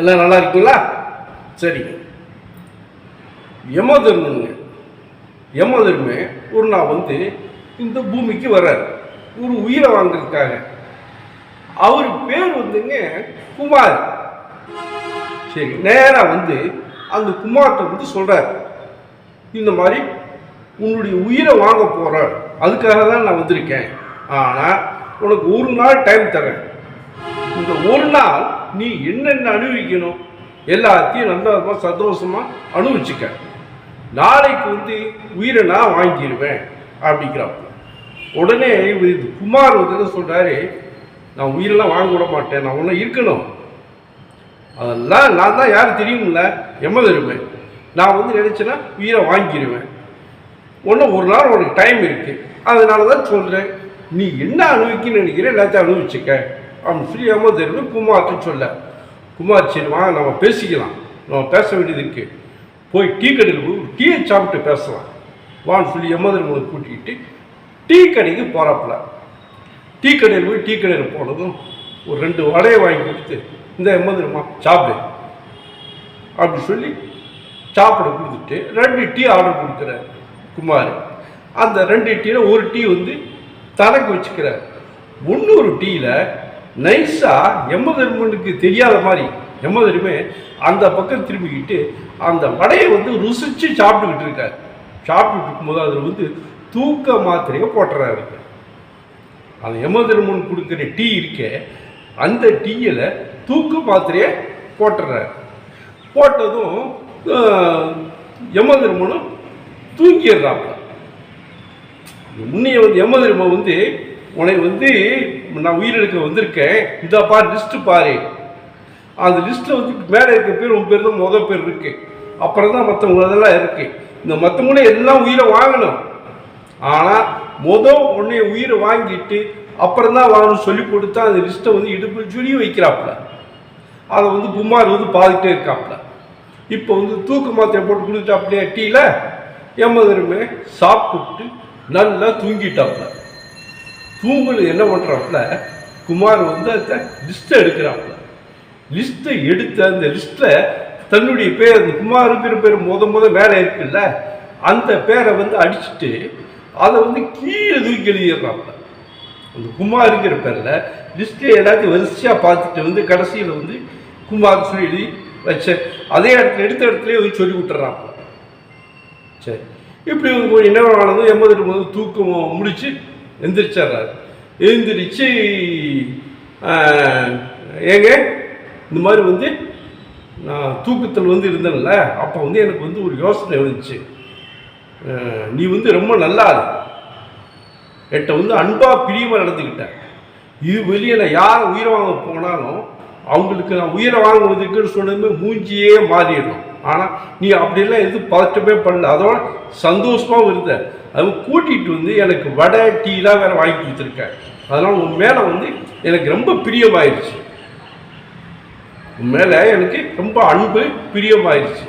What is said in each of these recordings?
எல்லாம் நல்லா இருக்கீங்களா? சரிங்க யமதர்மனுங்க யமதர்மே ஒரு நாள் வந்து இந்த பூமிக்கு வர்றார். ஒரு உயிரை வாங்குறதுக்காக. அவர் பேர் வந்துங்க குமார். சரி நேராக வந்து அந்த குமார்கிட்ட வந்து சொல்கிறார் இந்த மாதிரி உன்னுடைய உயிரை வாங்க போகிற அதுக்காக தான் நான் வந்திருக்கேன். ஆனால் உனக்கு ஒரு நாள் டைம் தரேன் இந்த ஒரு நாள் நீ என்னென்ன அனுபவிக்கணும் எல்லாத்தையும் நல்ல சந்தோஷமாக அனுபவிச்சுக்க. நாளைக்கு வந்து உயிரை நான் வாங்கிடுவேன் அப்படிங்கிறாப்புல உடனே இவர் இது குமார் வந்து என்ன சொல்கிறாரு நான் உயிரெல்லாம் வாங்க விட மாட்டேன் நான் ஒன்றும் இருக்கணும். அதெல்லாம் நான் தான் யாரும் தெரியும்ல எம்மதருமே நான் வந்து நினச்சேன்னா உயிரை வாங்கிடுவேன் ஒன்று ஒரு நாள் உனக்கு டைம் இருக்குது அதனால தான் சொல்கிறேன் நீ என்ன அனுபவிக்கணும்னு நினைக்கிற எல்லாத்தையும் அனுபவிச்சுக்க. அப்படின்னு சொல்லி எம்மதருமே குமார்ட்டு சொல்ல? குமார் சரி வாங்க நம்ம பேசிக்கலாம். நம்ம பேச வேண்டியது இருக்குது போய் டீ கடையில் போய் டீயை சாப்பிட்டு பேசலாம். வான்னு சொல்லி எம்மதருமனை கூட்டிக்கிட்டு டீ கடைக்கு போகிறாப்புல டீ கடையில் போய் டீ கடையில் போனதும் ஒரு ரெண்டு வடையை வாங்கி கொடுத்து இந்த எம்மதுமா சாப்பிடு. அப்படி சொல்லி சாப்பிட கொடுத்துட்டு ரெண்டு டீ ஆர்டர் கொடுக்குறாரு குமார். அந்த ரெண்டு டீயில் ஒரு டீ வந்து தனக்கு வச்சுக்கிறார். இன்னொரு டீயில் நைஸாக எம்மதர்மனுக்கு தெரியாத மாதிரி எம்மதருமே அந்த பக்கம் திரும்பிக்கிட்டு அந்த வடையை வந்து ருசித்து சாப்பிட்டுக்கிட்டு இருக்கார். சாப்பிட்டுட்டு இருக்கும்போது அதில் வந்து தூக்க மாத்திரையை போட்டுறாரு அந்த யமதர்மன் கொடுக்குற டீ இருக்கே அந்த டீயில் தூக்கு மாத்திரையை போட்டுறாரு. போட்டதும் யமதர்மனும் தூங்கிடுறாப்புல முன்னைய வந்து யமதர்மன் வந்து உனக்கு வந்து நான் உயிரிழக்க வந்திருக்கேன். இதை பாரு லிஸ்ட்டு பாரு. அந்த லிஸ்ட்டில் வந்து மேலே இருக்க பேர் உன் பேர் தான் முதல் பேர் இருக்கு. அப்புறம் தான் மற்றவங்க அதெல்லாம் இருக்கு. இந்த மற்றவங்களே எல்லாம் உயிரை வாங்கணும். ஆனால் மொதல் உன்னைய உயிரை வாங்கிட்டு அப்புறம் தான் வாங்கணும் சொல்லி கொடுத்தா அந்த லிஸ்ட்டை வந்து இடுப்பு சுழியும் வைக்கிறாப்புல. அதை வந்து குமார் வந்து பாதிக்கிட்டே இருக்காப்புல. இப்போ வந்து தூக்கு மாத்திரை போட்டு கொடுத்துட்டாப்புலையா டீல? எம்மதருமே சாப்பிட்டு நல்லா தூங்கிட்டாப்புல. தூங்குனது என்ன பண்ணுறாப்புல குமார் வந்து அந்த லிஸ்ட்டை எடுக்கிறாப்புல. லிஸ்ட்டை எடுத்து அந்த லிஸ்ட்டில் தன்னுடைய பேர் அந்த குமாருங்கிற பேர் முத முத மேலே இருக்குல்ல? அந்த பேரை வந்து அடிச்சுட்டு அதை வந்து கீழே தூக்கி எழுதிடுறாப்புல. அந்த குமாருங்கிற பேரில் லிஸ்ட்டில் எல்லாத்தையும் வரிசையாக பார்த்துட்டு வந்து கடைசியில் வந்து குமார் சொல்லி எழுதி வச்ச அதே இடத்துல எடுத்த இடத்துலயே வந்து சொல்லி விட்டுறாப்புல சரி. இப்படி வந்து கொஞ்சம் என்ன ஆனது எண்பது தூக்கம் முடிச்சு எந்திரிச்சிட்றாரு. எழுந்திரிச்சு ஏங்க இந்த மாதிரி வந்து நான் தூக்கத்தில் வந்து இருந்தேன்ல அப்போ வந்து எனக்கு வந்து ஒரு யோசனை வந்துச்சு. நீ வந்து ரொம்ப நல்லா என்கிட்ட வந்து அன்பாக பிரியமாக நடந்துக்கிட்டேன் இது வெளியே நான் யார் உயிரை வாங்க போனாலும் அவங்களுக்கு நான் உயிரை வாங்குவதுக்குன்னு சொன்னதுமே மூஞ்சியே மாறிடணும் ஆனால் நீ அப்படிலாம் எதுவும் பதட்டமே பண்ணல. அதோட சந்தோஷமாகவும் இருந்த. அது கூட்டிகிட்டு வந்து எனக்கு வடை டீலாம் வேறு வாங்கி கொடுத்துருக்கேன். அதனால் உன் மேலே வந்து எனக்கு ரொம்ப பிரியமாயிருச்சு. உன் மேலே எனக்கு ரொம்ப அன்பு பிரியமாயிருச்சு.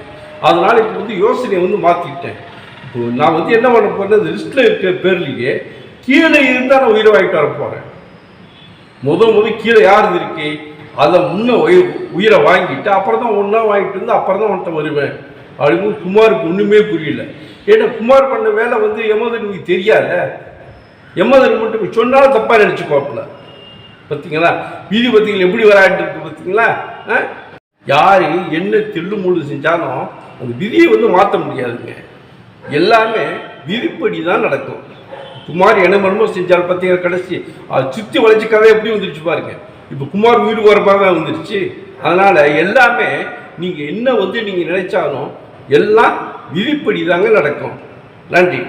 அதனால் இப்போ வந்து யோசனையை வந்து மாற்றிக்கிட்டேன் இப்போ நான் வந்து என்ன பண்ண போகிறேன் அந்த லிஸ்ட்டில் இருக்கிற பேர்லேயே கீழே இருந்தால் நான் உயிரை வாங்கிட்டு வர போகிறேன் முத முத கீழே யார் இருக்கு? அதை முன்ன உயிர் உயிரை வாங்கிட்டு அப்புறம் தான் ஒன்றா வாங்கிட்டு வந்து அப்புறம் தான் உன்ட்ட வருவேன். அப்படின்னு குமாருக்கு ஒன்றுமே புரியல. ஏன்னா குமார் பண்ண வேலை வந்து எமதனுக்கு தெரியாத. எமதன் மட்டும் சொன்னாலும் தப்பாக நினச்சிக்கோப்பில் பார்த்தீங்களா வீதி பார்த்தீங்களா எப்படி விளையாட்டு இருக்கு பார்த்தீங்களா ஆ? யார் என்ன தெள்ளு முழு செஞ்சாலும் அந்த விதியை வந்து மாற்ற முடியாதுங்க. எல்லாமே விதிப்படி தான் நடக்கும். குமார் என்ன மர்மம் செஞ்சால் பார்த்தீங்கன்னா கடைசி? அது சுற்றி வளைச்சி கதை எப்படி வந்துருச்சு பாருங்க. இப்போ குமார் வீடு வர மாதிரி தான் வந்துருச்சு. அதனால் எல்லாமே நீங்கள் என்ன வந்து நீங்கள் நினைச்சாலும் எல்லாம் விதிப்படி தாங்க நடக்கும். நன்றி.